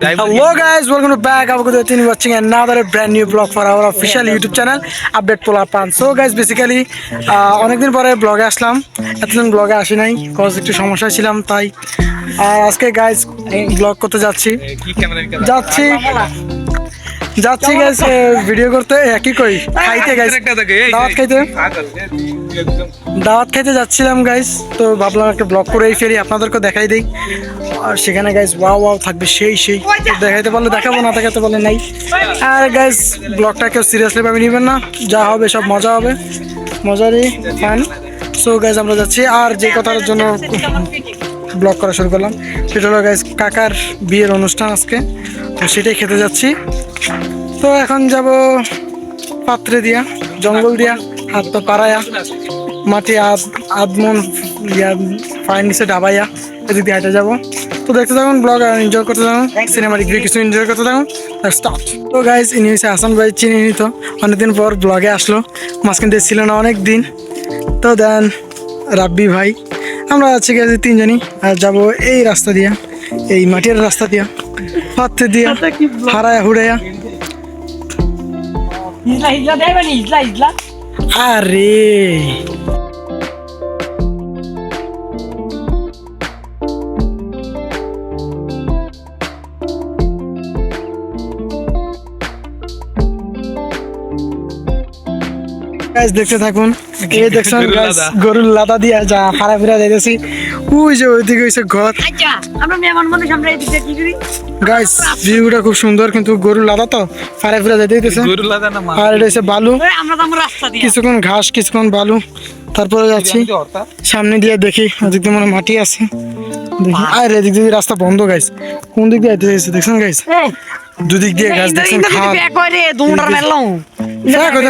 Hello guys, welcome back. I'm going to watching another brand new vlog for our official YouTube channel, Update Pola Pan. So guys, basically uh, অনেকদিন পরে ব্লগে আসলাম এতদিন ব্লগে আসি নাই cause একটু সমস্যা ছিলাম তাই আর আজকে গাইজ ব্লগ করতে যাচ্ছি যাচ্ছি যাচ্ছি গাইজ ভিডিও করতে এ, কি কই খাইতে গাইজ দাওয়াত খাইতে দাওয়াত খাইতে যাচ্ছিলাম গাইজ তো ভাবলাম একটা ব্লগ করেই ফেরি আপনাদেরকে দেখাই দিই। আর সেখানে গাইজ ওয়াও ওয়াও থাকবে সেই সেই। দেখাইতে পারলে দেখাবো, না দেখাতে পারলে নাই। আর গাইজ ব্লগটা কেউ সিরিয়াসলি ভাবে নেবেন না। যা হবে, সব মজা হবে। মজারই ফান সো গাইজ আমরা যাচ্ছি। আর যে কথার জন্য ব্লগ করা শুরু করলাম, সেটা হলো গাইজ কাকার বিয়ের অনুষ্ঠান আজকে। তো সেটাই খেতে যাচ্ছি। তো এখন যাব পাত্রে দিয়া, জঙ্গল দিয়া, হাত পা পাড়ায়া। মাটি আদ আদমন ইয়া ফাইন নিচে ডাবাইয়া এদিক দিয়ে হেঁটে যাব। তো দেখতে থাকুন ব্লগ আর এনজয় করতে থাকুন সিনেমা ডিগ্রি কিছু এনজয় করতে থাকুন স্টার্ট তো গাইজ ইনি হচ্ছে হাসান ভাই চিনি নিত অনেকদিন পর ব্লগে আসলো মাঝখান ছিল না অনেক দিন তো দেন রাব্বি ভাই আমরা আছি গেছি তিনজনই আর যাব এই রাস্তা দিয়া এই মাটির রাস্তা দিয়া পাত্রে দিয়া হারায়া হুড়াইয়া. আরে Guys, দেখতে থাকুন। এই দেখছেন guys, গরুর লাদা দিয়া যা ফারা ফিরা যাইতেছি ওই যে ওইদিকে হইছে ঘর। আচ্ছা আমরা মেহমান মানুষ আমরা এদিকে কি করি? গাইস ভিউটা খুব সুন্দর কিন্তু গরুর লাদা তো ফারা ফিরা যাইতেছে আর এটা হচ্ছে বালু। আমরা তো আমরা রাস্তা দিয়ে। কিছুক্ষণ ঘাস কিছুক্ষণ বালু। তারপরে যাচ্ছি। সামনে দিয়ে দেখি ওদিক দিয়ে মনে মাটি আছে। দেখি। আর এদিক দিয়ে রাস্তা বন্ধ গাইস কোন দিক দিয়ে আইতেছে দেখছেন গাইস দুদিক দিয়ে গাছ দেখছেন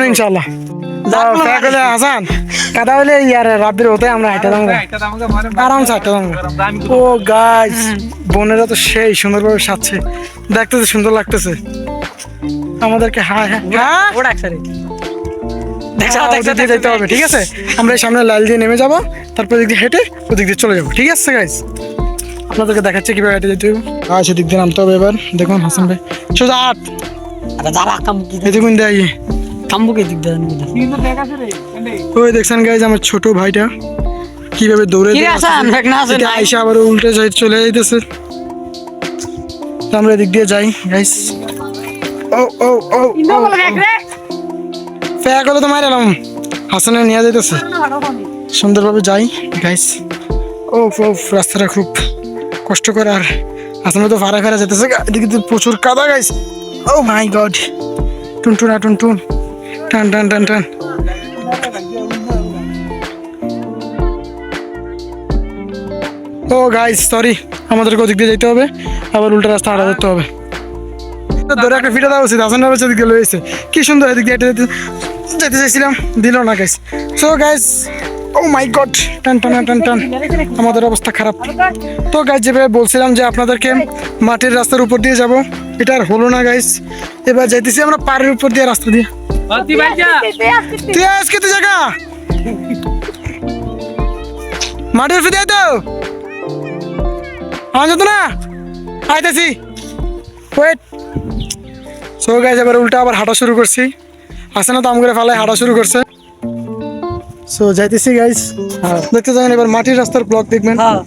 না ইনশাআল্লাহ। কাদা হলে ইয়ার হতে আমরা হাইটা দাম আরামসে হাইটা দাম ও গাইস বোনেরা তো সেই সুন্দরভাবে সাজছে। দেখতে তো সুন্দর লাগতেছে। আমাদেরকে হ্যাঁ হ্যাঁ হ্যাঁ। হ্যাঁ, যেতে হবে ঠিক আছে? আমরা এই সামনে লাল দিয়ে নেমে যাব তারপর ওদিক দিয়ে হেঁটে ওদিক দিয়ে চলে যাব ঠিক আছে গাইস আপনাদেরকে দেখাচ্ছে কীভাবে হেঁটে যেতে হবে। আর সেদিক দিয়ে নামতে হবে এবার। দেখুন হাসান ভাই। সোজা আট দেয় কামবুকি দিক দেন ওই দেখছেন গাইজ আমার ছোট ভাইটা। কীভাবে দৌড়ে আইসা আবার উল্টে সাইড চলে যাইতেছে। তো আমরা এদিক দিয়ে যাই গাইস ও ও ও ফেয়া করে তো মার এলাম। হাসানে নিয়ে যাইতেছে। সুন্দরভাবে যাই গাইস ও ও রাস্তাটা খুব কষ্টকর। আর হাসানে তো ফারা ফেরা যেতেছে এদিকে তো প্রচুর কাদা গাইস ও মাই গড টুনটুনা টুনটুন। টান টান টান টান ও গাইস সরি আমাদেরকে ওদিক দিয়ে যেতে হবে। আবার উল্টা রাস্তা হাঁটা ধরতে হবে। ধরে একটা ফিরে দেওয়া উচিত হাসান ভাবে সেদিকে লয়েছে কি সুন্দর এদিক দিয়ে যেতে যেতে চাইছিলাম, দিল না guys so guys oh my god টান টান টান টান আমাদের অবস্থা খারাপ। তো গাইস যেভাবে বলছিলাম যে আপনাদেরকে মাটির রাস্তার উপর দিয়ে যাব, এটা আর হলো না গাইস এবার যাইতেছি আমরা পাড়ের উপর দিয়ে রাস্তা দিয়ে। তুই আজকে তুই জায়গা মাটির ফিরে তো। আমার যেত না? আইতেছি। ওয়েট সো গাইজ এবার উল্টা আবার হাঁটা শুরু করছি। আসে না দাম করে ফেলায় হাঁটা শুরু করছে। সো যাইতেছি গাইজ দেখতে যাবেন এবার মাটির রাস্তার ব্লক দেখবেন। হ্যাঁ।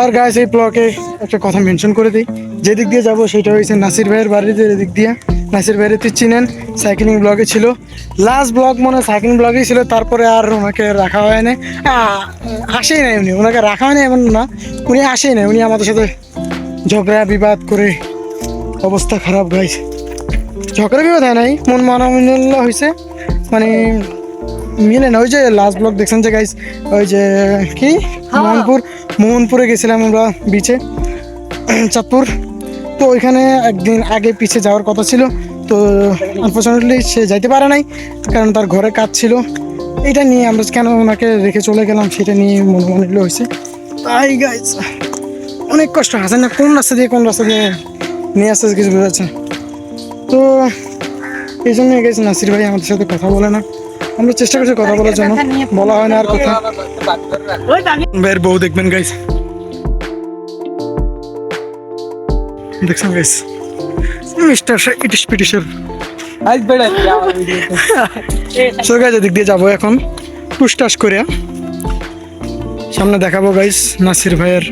আর গাইজ এই ব্লকে একটা কথা মেনশন করে দিই। যেদিক দিয়ে যাব সেটা হয়েছে নাসির ভাইয়ের বাড়িতে এদিক দিয়ে। নাসির ভাইয়ের তুই চিনেন সাইকেলিং ব্লগে ছিল। লাস্ট ব্লগ মনে হয় সাইকেলিং ব্লগেই ছিল তারপরে আর ওনাকে রাখা হয় না আসেই নাই উনি ওনাকে রাখা হয় না এমন না উনি আসেই নাই উনি আমাদের সাথে ঝগড়া বিবাদ করে অবস্থা খারাপ গাইজ ঝগড়া বিবাদ হয় নাই মন মানামিল্য হয়েছে মানে মিলে না ওই যে লাস্ট ব্লগ দেখছেন যে গাইজ ওই যে কি? মোহনপুর মোহনপুরে গেছিলাম আমরা বিচে চাঁদপুর। তো ওইখানে একদিন আগে পিছে যাওয়ার কথা ছিল। তো আনফর্চুনেটলি সে যাইতে পারে নাই কারণ তার ঘরে কাজ ছিল। এটা নিয়ে আমরা কেন ওনাকে রেখে চলে গেলাম সেটা নিয়ে মনে মনে হয়েছে। তাই গাইজ অনেক কষ্ট হাসেন না কোন রাস্তা দিয়ে কোন রাস্তা দিয়ে নিয়ে আসতে কিছু বোঝাচ্ছে তো এই জন্য গেছে নাসির ভাই আমাদের সাথে কথা বলে না। আমরা চেষ্টা করছি কথা বলার জন্য বলা হয় না আর কথা। ভাইয়ের বউ দেখবেন গাইস দেখছেন গাইস মিস্টার ইটিশ পিটিশের আজ বেড়া কি সো গাইজ এদিক দিয়ে যাব এখন। টুসটাস করে। সামনে দেখাবো গাইস নাসির ভাইয়ের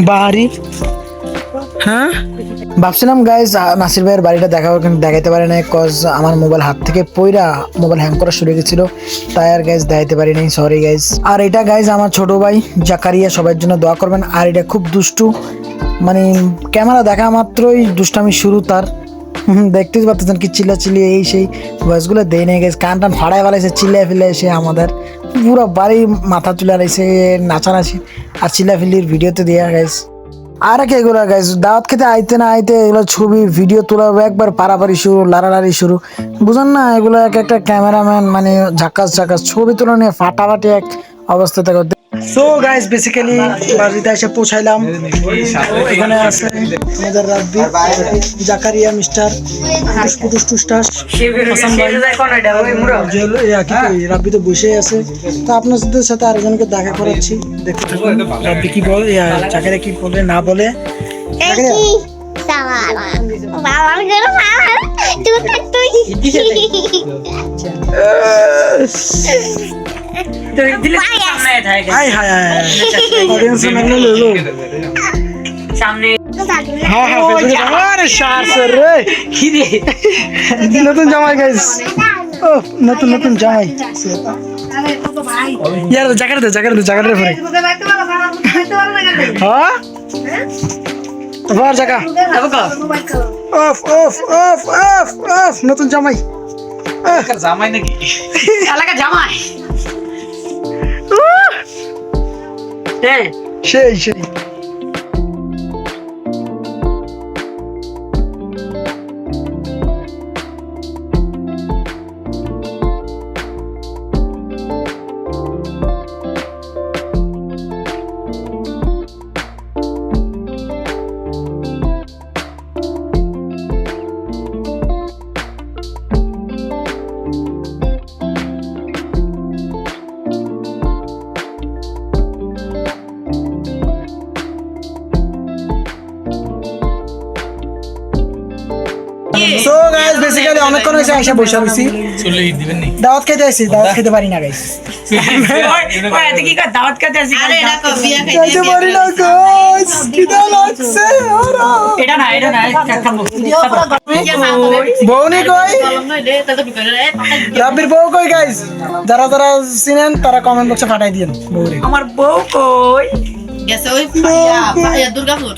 বাড়ি। হ্যাঁ? ভাবছিলাম গাইজ নাসির ভাইয়ের বাড়িটা দেখাবো, কিন্তু দেখাইতে পারি নাই কজ আমার মোবাইল হাত থেকে পইরা মোবাইল হ্যাং করা শুরু গেছিল। তাই আর গাইজ দেখাইতে পারি নাই সরি গাইজ আর এটা গাইজ আমার ছোট ভাই জাকারিয়া, সবার জন্য দোয়া করবেন। আর এটা খুব দুষ্টু। মানে ক্যামেরা দেখা মাত্রই দুষ্টামি শুরু তার। দেখতেই পাচ্ছেন কি চিল্লা চিল্লি এই সেই ভয়েসগুলো দেয় নিয়ে গেছে কান টান ফাড়াই ফেলাইছে চিল্লা ফিল্লা এসে আমাদের। পুরো বাড়ি মাথা তুলে আলাইছে, নাচানাচি। আর চিল্লা ফিল্লির ভিডিওতে দেওয়া গেছে আর কি এগুলো গাইজ দাওয়াত খেতে আইতে না আইতে এগুলো ছবি ভিডিও তোলা একবার পারাপারি শুরু, লাড়ালাড়ি শুরু। বুঝেন না, এগুলো এক একটা ক্যামেরাম্যান মানে ঝাকাস ঝাকাস, ছবি তোলা নিয়ে ফাটাফাটি এক অবস্থা থাকে সো গাইজ বেসিক্যালি বাড়িতে এসে পৌঁছাইলাম। এখানে আছে আমাদের রাব্বি জাকারিয়া মিস্টার টুস টুস টাস হাসান ভাই। জেল ইয়া কি রাব্বি তো বসে আছে। তো আপনাদের সাথে আরেকজনকে দেখা করাচ্ছি। দেখতে থাকুন রাব্বি কি বলে জাকারিয়া কি বলে না বলে। Zakaria? Hi hi hi audience মেনে লো। সামনে। হ্যাঁ হ্যাঁ ফেসবুকে আরে শার রে। কি রে নতুন জামাই গাইস ও নতুন নতুন জামাই। ইয়ার জায়গা দে জায়গা দে জায়গা দে পরে। হ্যাঁ? তোমার জায়গা off off off off off নতুন জামাই। জামাই নাকি? এলাকা জামাই। হ্যাঁ সেই সেই অনেকক্ষণ হয়েছে আইসা বসে রয়েছি চলে দিবেন নি দাওয়াত খেতে আইছি দাওয়াত খেতে পারি না গাইস ওই এত কি কর দাওয়াত আসি খাইতে পারি না গাইস খিদা লাগছে এটা না এটা না খাব বউনি কই? রাব্বির বউ কই গাইস যারা যারা চিনেন তারা কমেন্ট বক্সে পাঠাই দিন বউরে আমার বউ কই? গেছে ওই দুর্গাপুর।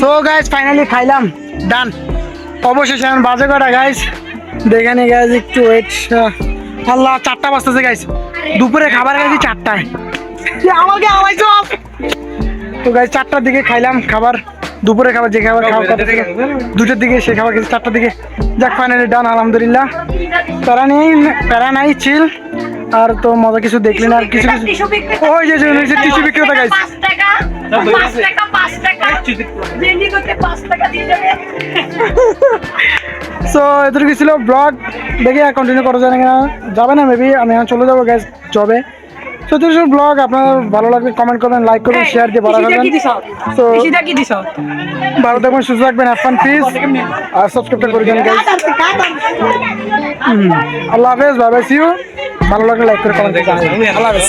সো গাইস ফাইনালি খাইলাম। ডান অবশেষে এখন বাজে কটা গাইস দেখে নি গাইস একটু ওয়েট আল্লাহ চারটা বাজতেছে গাইস দুপুরে খাবার খাইছি চারটায়। আমাকে তো গাইস চারটার দিকে খাইলাম খাবার। দুপুরে খাবার যে খাবার খাওয়া কথা থেকে দুটোর দিকে সে খাবার খেয়েছি চারটার দিকে। যাক ফাইনালি ডান আলহামদুলিল্লাহ। প্যারা নেই প্যারা নাই চিল আর তো মজা কিছু দেখলি না আর কিছু কিছু ওই যে টিস্যু বিক্রেতা গাইস সো এতটুকু ছিল ব্লগ দেখি আর কন্টিনিউ করা যায় না কিনা। যাবে না মেবি আমি এখন চলে যাব গ্যাস জবে সো এতটুকু ব্লগ আপনার ভালো লাগবে কমেন্ট করবেন লাইক করবেন শেয়ার দিয়ে ভালো তো কি দিছ? ভালো থাকবেন সুস্থ থাকবেন হ্যাফান প্লিজ আর সাবস্ক্রাইবটা করে দেন গাইস আল্লাহ হাফেজ বাই বাই সি ইউ ভালো লাগলে লাইক করে কমেন্ট আল্লাহ হাফেজ।